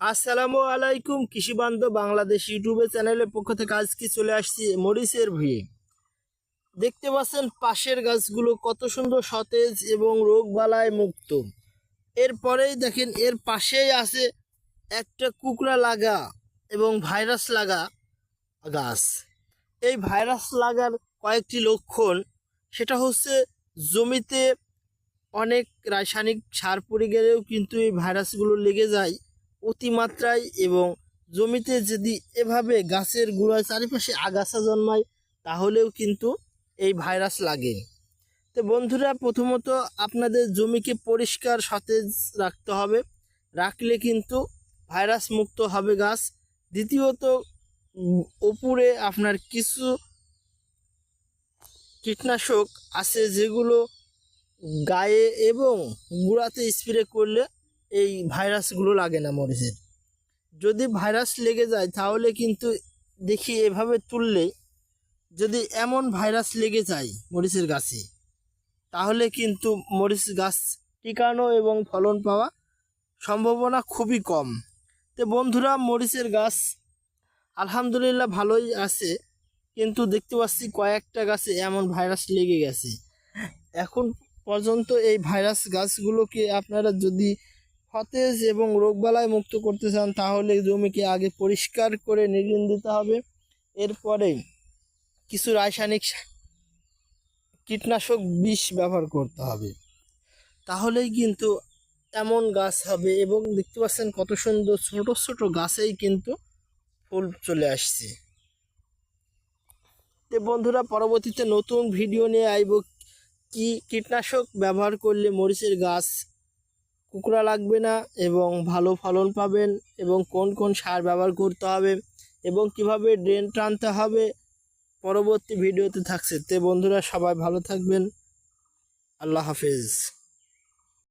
আসসালামু আলাইকুম, কৃষি বান্ধব বাংলাদেশ ইউটিউবে চ্যানেলের পক্ষ থেকে আজকে চলে আসছি মরিচের ভুঁয়ে দেখতে পাচ্ছেন পাশের গাছগুলো কত সুন্দর সতেজ এবং রোগ বালায় মুক্ত। এরপরেই দেখেন এর পাশেই আছে একটা কুকড়া লাগা এবং ভাইরাস লাগা গাছ। এই ভাইরাস লাগার কয়েকটি লক্ষণ, সেটা হচ্ছে জমিতে অনেক রাসায়নিক সার পড়ে গেলেও কিন্তু এই ভাইরাসগুলো লেগে যায়। অতিমাত্রায় এবং জমিতে যদি এভাবে গাছের গোড়ায় চারিপাশে আগাছা জন্মায়, তাহলেও কিন্তু এই ভাইরাস লাগে। তো বন্ধুরা, প্রথমত আপনাদের জমিকে পরিষ্কার সতেজ রাখতে হবে। রাখলে কিন্তু ভাইরাস মুক্ত হবে গাছ। দ্বিতীয়ত উপরে আপনার কিছু কীটনাশক আছে যেগুলো গায়ে এবং গুঁড়াতে স্প্রে করলে এই ভাইরাসগুলো লাগে না মরিচের। যদি ভাইরাস লেগে যায়, তাহলে কিন্তু দেখি এভাবে তুললে যদি এমন ভাইরাস লেগে যায় মরিচের গাছে, তাহলে কিন্তু মরিচ গাছ টিকানো এবং ফলন পাওয়া সম্ভাবনা খুবই কম। তো বন্ধুরা, মরিচের গাছ আলহামদুলিল্লাহ ভালোই আছে, কিন্তু দেখতে পাচ্ছি কয়েকটা গাছে এমন ভাইরাস লেগে গেছে। এখন পর্যন্ত এই ভাইরাস গাছগুলোকে আপনারা যদি সতেজ এবং রোগবালায় মুক্ত করতে চান, তাহলে জমিকে আগে পরিষ্কার করে নির্গিন দিতে হবে। এরপরে কিছু রাসায়নিক কীটনাশক বিষ ব্যবহার করতে হবে। তাহলেই কিন্তু এমন গাছ হবে এবং দেখতে পাচ্ছেন কত সুন্দর ছোট ছোট গাছেই কিন্তু ফুল চলে আসছে। তো বন্ধুরা, পরবর্তীতে নতুন ভিডিও নিয়ে আইব। কি কীটনাশক ব্যবহার করলে মরিচের গাছ কুকড়া লাগবে না এবং ভালো ফলন পাবেন এবং কোন কোন সার ব্যবহার করতে হবে এবং কীভাবে ড্রেন টানতে হবে পরবর্তী ভিডিওতে থাকছে। তে বন্ধুরা সবাই ভালো থাকবেন। আল্লাহ হাফেজ।